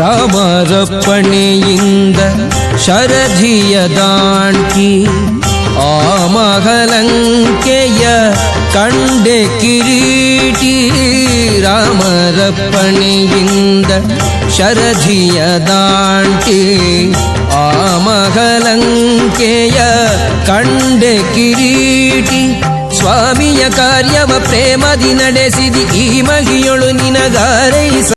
ರಾಮರಪ್ಪಣೆಯಿಂದ ಶರಧಿಯ ದಾಂಟಿ ಆ ಮಹಲಂಕೆಯ ಕಂಡೆ ಕಿರೀಟಿ ರಾಮರಪ್ಪಣೆಯಿಂದ ಶರಧಿಯ ದಾಂಟಿ ಆ ಮಹಲಂಕೆಯ ಕಂಡೆ ಕಿರೀಟಿ ಸ್ವಾಮಿಯ ಕಾರ್ಯವ ಪ್ರೇಮದಿ ನಡೆಸಿದಿ ಈ ಮಗಿಯೊಳು ನಿನಗಾರೈಸ